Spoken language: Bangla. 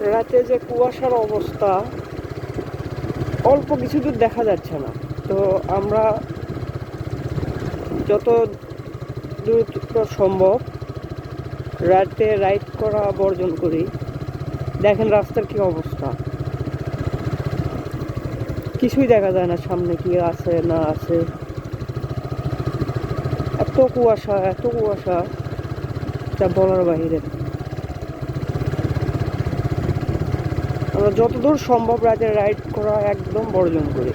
রাতে যে কুয়াশার অবস্থা, অল্প কিছু দূর দেখা যাচ্ছে না। তো আমরা যত দ্রুত সম্ভব রাতে রাইড করা বর্জন করি। দেখেন রাস্তার কি অবস্থা। কিছুই দেখা যায় না, সামনে কি আছে, না আছে। এত কুয়াশা এত কুয়াশা, যা বলার বাহিরে যতদূর সম্ভব রাতে রাইড করা একদম বর্জন করি